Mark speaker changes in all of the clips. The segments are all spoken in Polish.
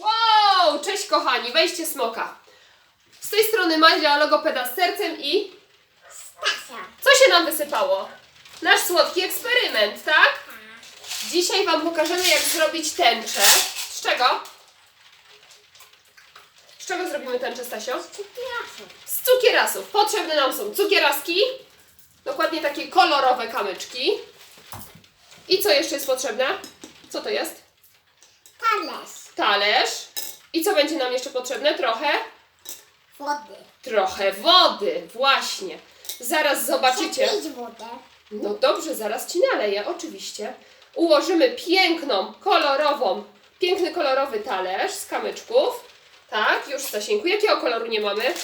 Speaker 1: Wow! Cześć kochani, wejście smoka. Z tej strony Madzia, logopeda z sercem i
Speaker 2: Stasia.
Speaker 1: co się nam wysypało? Nasz słodki eksperyment, tak? Dzisiaj Wam pokażemy jak zrobić tęczę. Z czego? Z czego zrobimy tęczę, Stasio?
Speaker 2: Przepraszam.
Speaker 1: Z cukierasów. Potrzebne nam są cukieraski, dokładnie takie kolorowe kamyczki. I co jeszcze jest potrzebne? Co to jest?
Speaker 2: Talerz.
Speaker 1: Talerz. I co będzie nam jeszcze potrzebne? Trochę?
Speaker 2: Wody.
Speaker 1: Trochę wody, właśnie. Zaraz zobaczycie.
Speaker 2: Wodę.
Speaker 1: No dobrze, zaraz ci naleję, oczywiście. Ułożymy piękną, kolorową, piękny kolorowy talerz z kamyczków. Tak, już Stasieńku. Jakiego koloru nie mamy?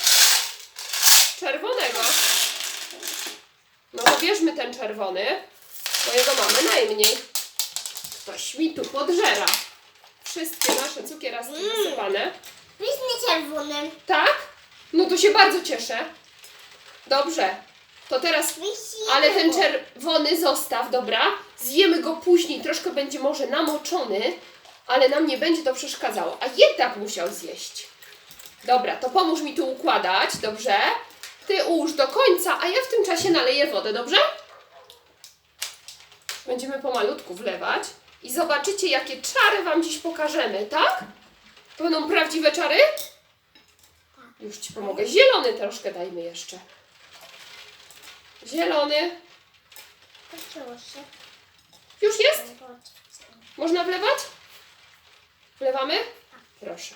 Speaker 1: Czerwonego. No to bierzmy ten czerwony, bo jego mamy najmniej. Ktoś mi tu podżera. Wszystkie nasze cukieraski wysypane.
Speaker 2: Weźmy czerwonym.
Speaker 1: Tak? No to się bardzo cieszę. Dobrze. To teraz ale ten czerwony zostaw, dobra? Zjemy go później, troszkę będzie może namoczony, ale nam nie będzie to przeszkadzało. A jednak musiał zjeść. Dobra, to pomóż mi tu układać, dobrze? Ty ułóż do końca, a ja w tym czasie naleję wodę, dobrze? Będziemy pomalutku wlewać i zobaczycie, jakie czary Wam dziś pokażemy, tak? To będą prawdziwe czary? Już Ci pomogę. Zielony troszkę dajmy jeszcze. Zielony.
Speaker 2: Proszę.
Speaker 1: Już jest? Można wlewać? Wlewamy? Proszę.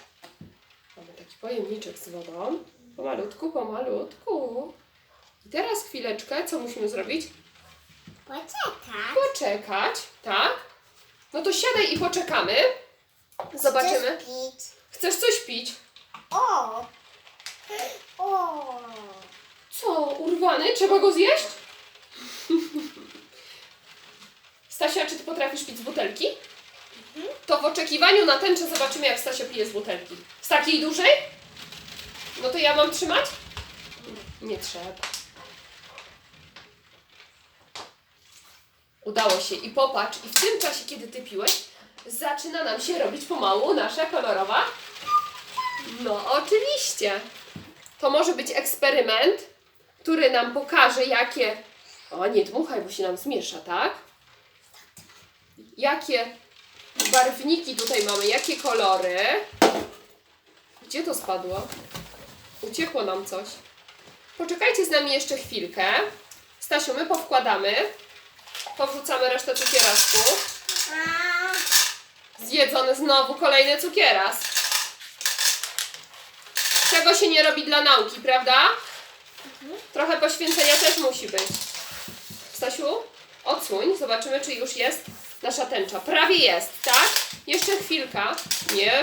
Speaker 1: Mamy taki pojemniczek z wodą. Pomalutku, pomalutku. I teraz chwileczkę, co musimy zrobić?
Speaker 2: Poczekaj.
Speaker 1: Poczekać, tak? No to siadaj i poczekamy. Zobaczymy.
Speaker 2: Chcesz pić?
Speaker 1: Chcesz coś pić?
Speaker 2: O! O!
Speaker 1: Co, urwany? Trzeba go zjeść? Stasia, czy ty potrafisz pić z butelki? To w oczekiwaniu na tęczę zobaczymy, jak Stasia pije z butelki. Z takiej dużej? No to ja mam trzymać? Nie trzeba. Udało się i popatrz, i w tym czasie, kiedy ty piłeś, zaczyna nam się robić pomału nasza kolorowa. No, oczywiście. To może być eksperyment, który nam pokaże, jakie. O, nie dmuchaj, bo się nam zmiesza, tak? Jakie barwniki tutaj mamy, jakie kolory. Gdzie to spadło? Uciekło nam coś. Poczekajcie z nami jeszcze chwilkę. Stasiu, my powkładamy. Powrzucamy resztę cukierasków.
Speaker 2: A,
Speaker 1: Zjedzony znowu kolejny cukieras. Czego się nie robi dla nauki, prawda? Trochę poświęcenia też musi być. Stasiu, odsłoń, zobaczymy, czy już jest nasza tęcza. Prawie jest, tak? Jeszcze chwilka. Nie,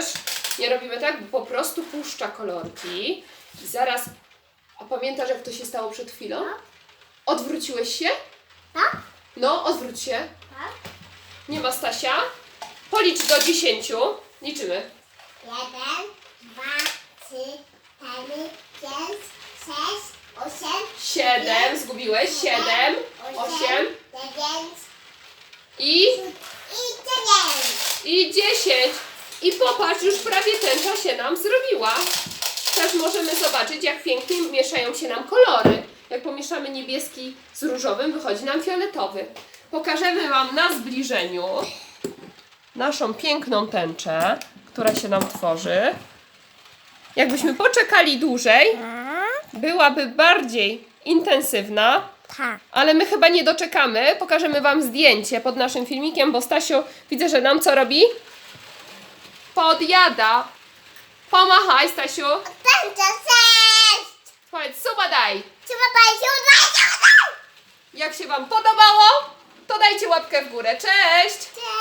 Speaker 1: nie robimy tak, bo po prostu puszcza kolorki. I zaraz. A pamiętasz, jak to się stało przed chwilą? Odwróciłeś się?
Speaker 2: tak?
Speaker 1: No, odwróć się.
Speaker 2: Tak?
Speaker 1: Nie ma Stasia. Policz do 10. Liczymy.
Speaker 2: Jeden, dwa, trzy, cztery, pięć, sześć, osiem,
Speaker 1: 7, zgubiłeś. 7, 8
Speaker 2: dziewięć
Speaker 1: i,
Speaker 2: i dziewięć.
Speaker 1: i 10. I popatrz, już prawie tęcza się nam zrobiła. Teraz możemy zobaczyć, jak pięknie mieszają się nam kolory. Jak pomieszamy niebieski z różowym, wychodzi nam fioletowy. Pokażemy Wam na zbliżeniu naszą piękną tęczę, która się nam tworzy. Jakbyśmy poczekali dłużej, byłaby bardziej intensywna,
Speaker 2: Tak.
Speaker 1: ale my chyba nie doczekamy. Pokażemy Wam zdjęcie pod naszym filmikiem, bo Stasiu widzę, że nam co robi? Podjada. Pomachaj, Stasiu.
Speaker 2: Tęcza!
Speaker 1: Powiedz, suba daj.
Speaker 2: Trzeba powiedzieć uważać!
Speaker 1: Jak się Wam podobało, to dajcie łapkę w górę. Cześć!
Speaker 2: Cześć!